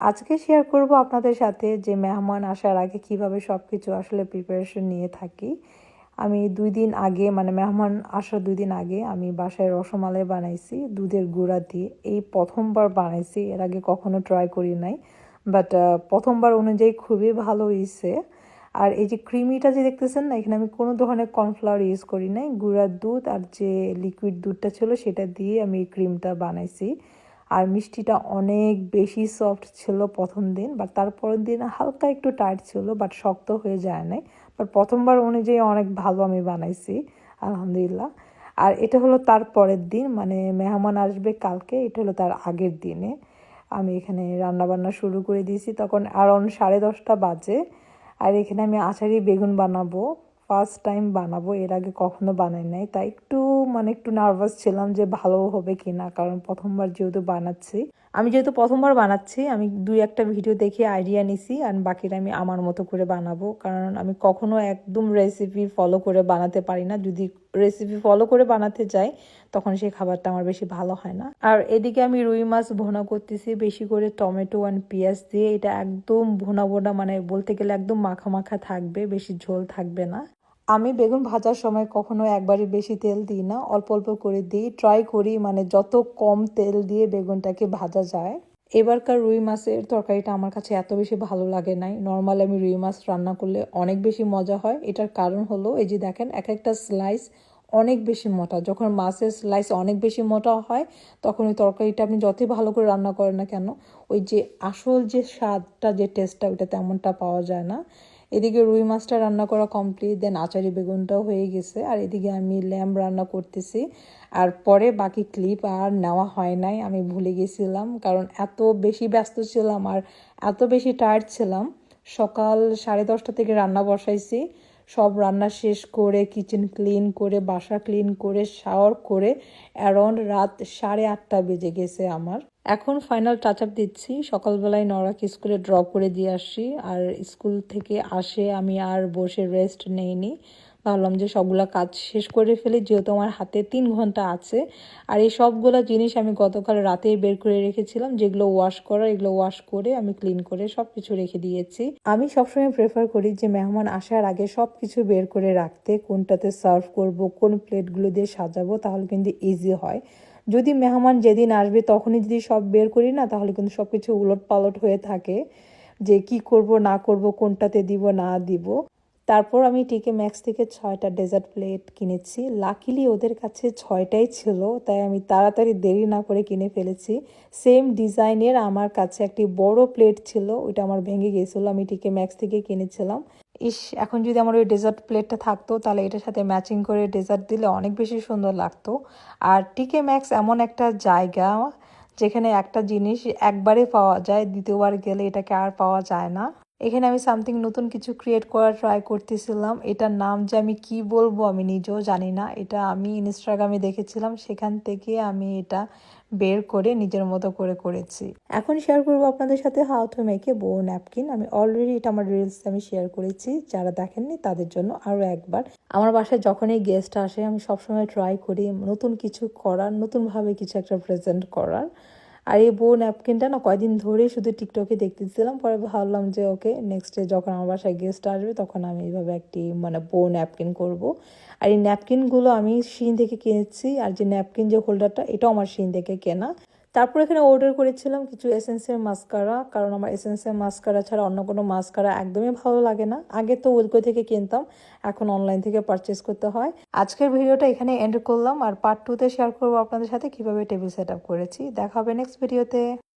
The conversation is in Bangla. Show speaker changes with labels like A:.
A: আজকে শেয়ার করব আপনাদের সাথে যে মেহমান আসার আগে কীভাবে সব কিছু আসলে প্রিপারেশন নিয়ে থাকি। আমি দুই দিন আগে মানে মেহমান আসার দুই দিন আগে আমি বাসায় রসমালাই বানাইছি, দুধের গুঁড়া দিয়ে। এই প্রথমবার বানাইছি, এর আগে কখনো ট্রাই করি নাই। বাট প্রথমবার অনুযায়ী খুবই ভালো হয়েছে আর এই যে ক্রিমিটা যে দেখতেছেন না, এখানে আমি কোনো ধরনের কর্নফ্লাওয়ার ইউজ করি নাই। গুঁড়ার দুধ আর যে লিকুইড দুধটা ছিল, সেটা দিয়ে আমি এই ক্রিমটা বানাইছি। আর মিষ্টিটা অনেক বেশি সফট ছিল প্রথম দিন বাট তারপরের দিন হালকা একটু টাইট ছিল বাট শক্ত হয়ে যায় নাই। বাট প্রথমবার অনুযায়ী অনেক ভালো আমি বানাইছি, আলহামদুলিল্লাহ। আর এটা হলো তার পরের দিন মানে মেহমান আসবে কালকে, এটা হলো তার আগের দিনে। আমি এখানে রান্নাবান্না শুরু করে দিয়েছি, তখন অ্যারাউন্ড সাড়ে দশটা বাজে। আর এখানে আমি আচারি বেগুন বানাবো ফার্স্ট টাইম বানাবো, এর আগে কখনো বানাই নাই, তাই একটু মানে একটু নার্ভাস ছিলাম যে ভালো হবে কি না কারণ প্রথমবার যেহেতু বানাচ্ছি। আমি যেহেতু প্রথমবার বানাচ্ছি, আমি দুই একটা ভিডিও দেখে আইডিয়া নিছি আর বাকিটা আমি আমার মতো করে বানাবো। কারণ আমি কখনো একদম রেসিপি ফলো করে বানাতে পারি না। যদি রেসিপি ফলো করে বানাতে যাই, তখন সেই খাবারটা আমার বেশি ভালো হয় না। আর এদিকে আমি রুই মাছ ভোনা করতেছি, বেশি করে টমেটো আর পেঁয়াজ দিয়ে। এটা একদম ভোনা ভোনা মানে বলতে গেলে একদম মাখা মাখা থাকবে, বেশি ঝোল থাকবে না। আমি বেগুন ভাজার সময় কখনো একবারে বেশি তেল দিই না, অল্প অল্প করে দিই। ট্রাই করি মানে যত কম তেল দিয়ে বেগুনটাকে ভাজা যায়। এবারকার রুই মাছের তরকারিটা আমার কাছে এত বেশি ভালো লাগে নাই। নর্মাল আমি রুই মাছ রান্না করলে অনেক বেশি মজা হয়। এটার কারণ হলো, এই যে দেখেন, এক একটা স্লাইস অনেক বেশি মোটা। যখন মাছের স্লাইস অনেক বেশি মোটা হয়, তখন ওই তরকারিটা আপনি যতই ভালো করে রান্না করেন না কেন, ওই যে আসল যে স্বাদটা, যে টেস্টটা ওইটা তেমনটা পাওয়া যায় না। এদিকে রুই মাছটা রান্না করা কমপ্লিট দেন আচারি বেগুনটাও হয়ে গেছে, আর এদিকে আমি ল্যাম্প রান্না করতেছি। আর পরে বাকি ক্লিপ আর নেওয়া হয় নাই, আমি ভুলে গেছিলাম, কারণ এত বেশি ব্যস্ত ছিলাম আর এত বেশি টায়ার্ড ছিলাম। সকাল সাড়ে দশটা থেকে রান্না বসাইছি, সব রান্না শেষ করে কিচেন ক্লিন করে, বাসা ক্লিন করে শাওয়ার করে অ্যারাউন্ড রাত সাড়ে আটটা বেজে গেছে আমার। এখন ফাইনাল টাচ আপ দিচ্ছি। সকালবেলায় নরাকে স্কুলে ড্রপ করে দিয়ে আসি। আর স্কুল থেকে আসে আমি আর বসে রেস্ট নেইনি। ভাবলাম যে সবগুলো কাজ শেষ করে ফেলি, যেহেতু আমার হাতে তিন ঘণ্টা আছে। আর এই সবগুলো জিনিস আমি গতকাল রাতেই বের করে রেখেছিলাম, যেগুলো ওয়াশ করা, এগুলো ওয়াশ করে আমি ক্লিন করে সব কিছু রেখে দিয়েছি। আমি সবসময় প্রেফার করি যে মেহমান আসার আগে সব কিছু বের করে রাখতে, কোনটাতে সার্ভ করব, কোন প্লেটগুলো দিয়ে সাজাবো, তাহলে কিন্তু ইজি হয়। যদি মেহমান যেদিন আসবে, তখনই যদি সব বের করি না, তাহলে কিন্তু সব কিছু উলট পালট হয়ে থাকে যে কি করব, না করব, কোনটাতে দিব, না দিব। তারপর আমি টিকে ম্যাক্স থেকে ছয়টা ডেজার্ট প্লেট কিনেছি। লাকিলি ওদের কাছে ছয়টাই ছিল, তাই আমি তাড়াতাড়ি দেরি না করে কিনে ফেলেছি। সেম ডিজাইনের আমার কাছে একটি বড় প্লেট ছিল, ওইটা আমার ভেঙে গিয়েছিল, আমি টিকে ম্যাক্স থেকে কিনেছিলাম। ইস, এখন যদি আমার ওই ডেজার্ট প্লেটটা থাকতো, তাহলে এটার সাথে ম্যাচিং করে ডেজার্ট দিলে অনেক বেশি সুন্দর লাগতো। আর টিকে ম্যাক্স এমন একটা জায়গা যেখানে একটা জিনিস একবারে পাওয়া যায়, দ্বিতীয়বার গেলে এটাকে আর পাওয়া যায় না। এখানে আমি সামথিং নতুন কিছু ক্রিয়েট করার ট্রাই করতেছিলাম। এটার নাম যে আমি কি বলব আমি নিজেও জানি না। এটা আমি ইনস্টাগ্রামে দেখেছিলাম। সেখান থেকে আমি এটা বের করে নিজের মতো করে করেছি। এখন শেয়ার করব আপনাদের সাথে হাউ টু মেক এ বো ন্যাপকিন আমি অলরেডি এটা আমার রিলসে আমি শেয়ার করেছি। যারা দেখেননি তাদের জন্য আরও একবার। আমার বাসায় যখনই গেস্ট আসে, আমি সবসময় ট্রাই করি নতুন কিছু করার, নতুনভাবে কিছু একটা প্রেজেন্ট করার। আর এই বউ ন্যাপকিনটা না কয়দিন ধরে শুধু টিকটকে দেখতেছিলাম, পরে ভাবলাম যে ওকে নেক্সট যখন আমার বাসায় গেস্ট আসবে তখন আমি এইভাবে একটি মানে বউ ন্যাপকিন করব। আর এই ন্যাপকিনগুলো আমি শিন থেকে কিনেছি, আর যে ন্যাপকিন যে হোল্ডারটা এটাও আমার শিন থেকে কেনা। তারপর এখানে অর্ডার করেছিলাম কিছু এসেন্সের মাস্কারা কারণ আমার এসেন্সের মাস্কারা ছাড়া অন্য কোনো মাস্কারা একদমই ভালো লাগে না। আগে তো উইলকো থেকে কিনতাম, এখন অনলাইন থেকে পারচেস করতে হয়। আজকের ভিডিওটা এখানে এন্ড করলাম, আর পার্ট টুতে শেয়ার করব আপনাদের সাথে কীভাবে টেবিল সেট করেছি। দেখা হবে নেক্সট ভিডিওতে